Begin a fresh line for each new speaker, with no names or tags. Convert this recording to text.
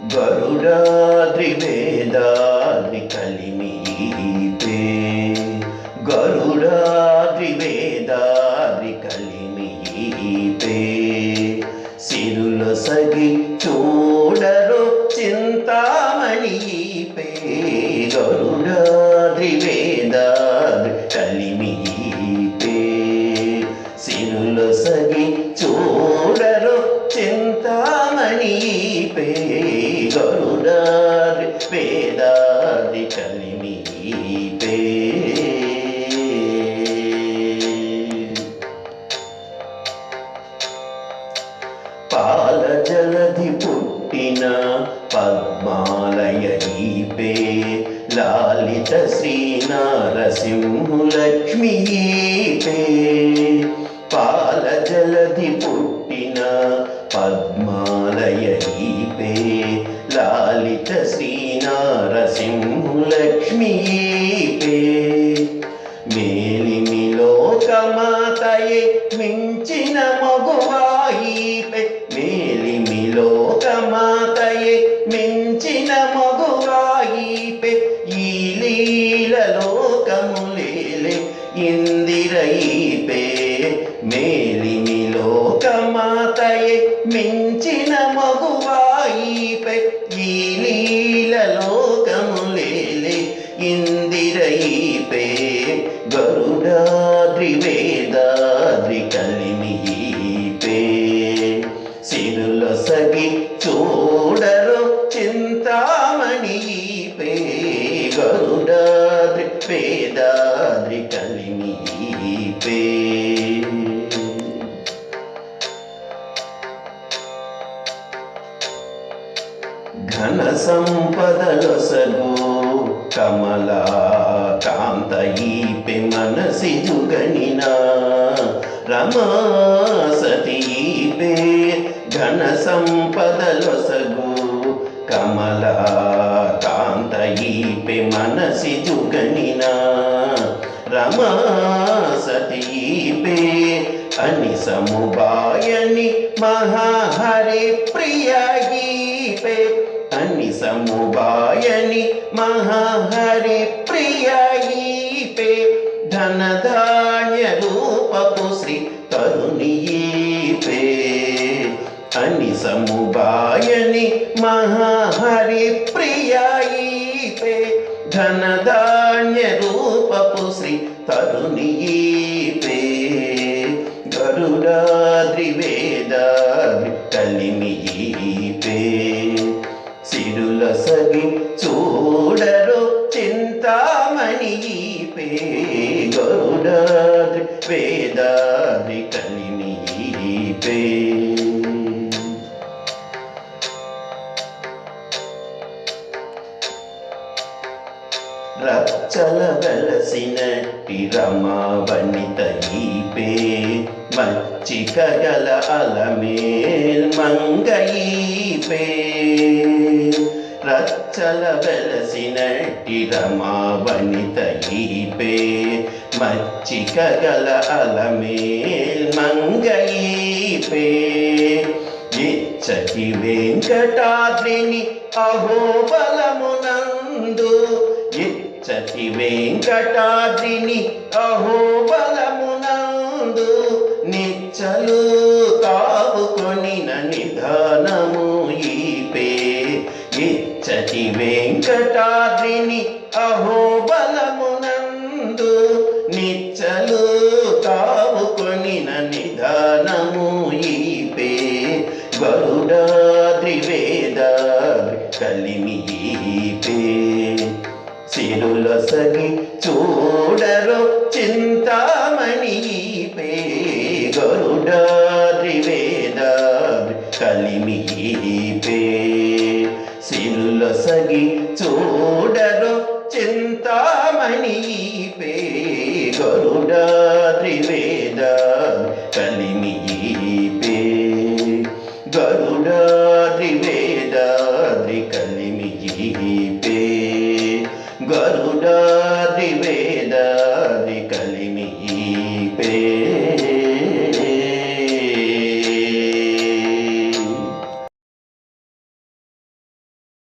గరుడాద్రి వేదాద్రి కలిమీపే గరుడాద్రి సిరుల సగి చూడరు చింతామణి పే వేదాద్రి కలిమీపే సిరుల సగి చూడరు చింతామణి పే పేదాది వేదాద్రి కలిమీపే పాల జలధి పుట్టిన పద్మాలయ పద్మాలయీపే లాలిత శ్రీ నరసింహులక్ష్మీపే పాల జలధి పుట్టిన పద్మాలయ పద్మాలయీపే లాలిత శ్రీ నరసింహులక్ష్మీపే మేలిమిలోకమాతయే మించిన మగువాయిపే మేలిమిలోకమాతయే మించిన మగువాయిపే ఈ లీలలోకములేలే ఇందిరయిపే మేలిమిలోకమాతయే మించిన లీలలోకములేలే ఇందిరయిపే గరుడాద్రి వేదాద్రి కలిమిపే సిరుల సగి చూడరు చింతామణిపే గరుడాద్రి వేదాద్రి కలిమిపే ఘన సంపదల కమలా కాంతయీపి మనసి జుగనిన రమా సతీపే ఘన సంపదలొసగు కమలా కాంతయీపి మనసి జుగనిన రమా సతీపే అని సముబాయని మహాహరి ప్రియయీపే అని సముబాయని మహాహరి ప్రియీపే ధనధాన్య రూపపు శ్రీ తరుణీపే అని సముబాయని మహాహరి ప్రియీపే ధనధాన్య రూపపు శ్రీ తరుణీపే గరుడాద్రి వేదాద్రి పేదారి వేదాద్రి కలిమియీపే రచ్చల వెలసినట్టి రమావణిత ఈపే మచ్చిక గల అలమేల్ మంగయీపే రచ్చల వెలసినట్టి రమావణిత ఈపే మచ్చిక గల అలమేల్ మంగఈపే ఇచ్చటి వెంకటాద్రిని అహోబలమునందు ఇచ్చటి వెంకటాద్రిని అహోబలమునందు నిచ్చలు కావుకొనిన నిధానము ఈపే ఇచ్చటి వెంకటాద్రిని అహోబలము నిచ్చలు కావుకొనిన నిధానము ఈపే. గరుడాద్రి కలిమి ఈపే. సిరుల సగి చూడరు చింతామణి చింతామణిపే గరుడాద్రి కలిమి ఈపే. సిరుల సగి చూడరు చింతామణి గరుడాద్రి